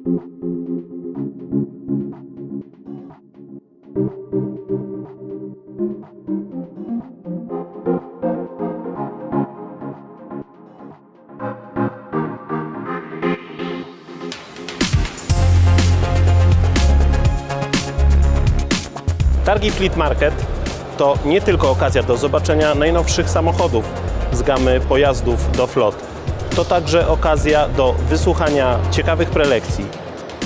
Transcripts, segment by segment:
Targi Fleet Market to nie tylko okazja do zobaczenia najnowszych samochodów z gamy pojazdów do flot. To także okazja do wysłuchania ciekawych prelekcji,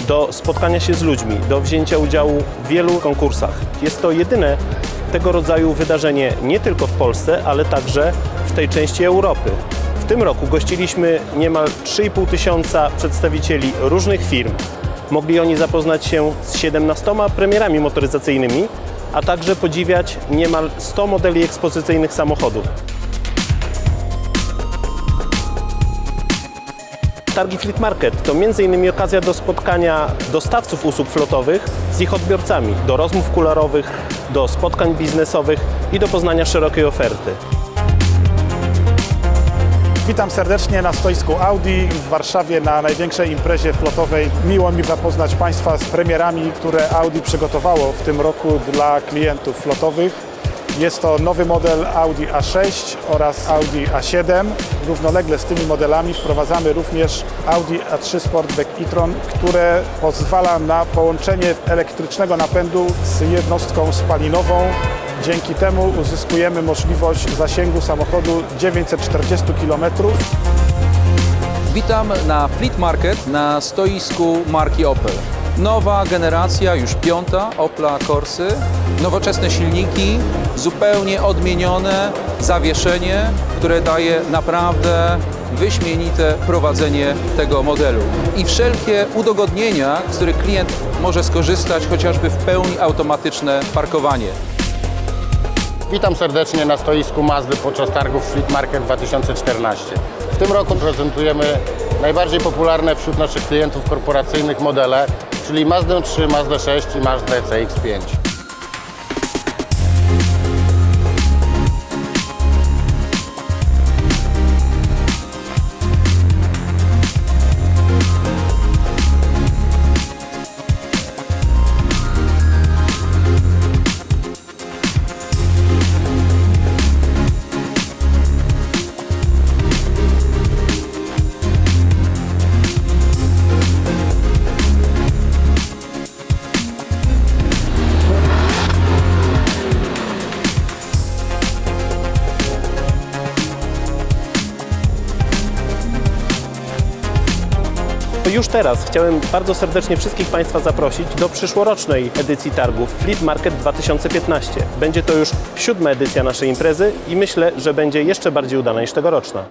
do spotkania się z ludźmi, do wzięcia udziału w wielu konkursach. Jest to jedyne tego rodzaju wydarzenie nie tylko w Polsce, ale także w tej części Europy. W tym roku gościliśmy niemal 3,5 tysiąca przedstawicieli różnych firm. Mogli oni zapoznać się z 17 premierami motoryzacyjnymi, a także podziwiać niemal 100 modeli ekspozycyjnych samochodów. Targi Fleet Market to m.in. okazja do spotkania dostawców usług flotowych z ich odbiorcami, do rozmów kularowych, do spotkań biznesowych i do poznania szerokiej oferty. Witam serdecznie na stoisku Audi w Warszawie na największej imprezie flotowej. Miło mi zapoznać Państwa z premierami, które Audi przygotowało w tym roku dla klientów flotowych. Jest to nowy model Audi A6 oraz Audi A7. Równolegle z tymi modelami wprowadzamy również Audi A3 Sportback e-tron, które pozwala na połączenie elektrycznego napędu z jednostką spalinową. Dzięki temu uzyskujemy możliwość zasięgu samochodu 940 km. Witam na Fleet Market na stoisku marki Opel. Nowa generacja, już piąta Opla Corsy, nowoczesne silniki, zupełnie odmienione zawieszenie, które daje naprawdę wyśmienite prowadzenie tego modelu. I wszelkie udogodnienia, z których klient może skorzystać, chociażby w pełni automatyczne parkowanie. Witam serdecznie na stoisku Mazdy podczas targów Fleet Market 2014. W tym roku prezentujemy najbardziej popularne wśród naszych klientów korporacyjnych modele, czyli Mazdę 3, Mazdę 6 i Mazdę CX-5. Już teraz chciałem bardzo serdecznie wszystkich Państwa zaprosić do przyszłorocznej edycji targów Fleet Market 2015. Będzie to już siódma edycja naszej imprezy i myślę, że będzie jeszcze bardziej udana niż tegoroczna.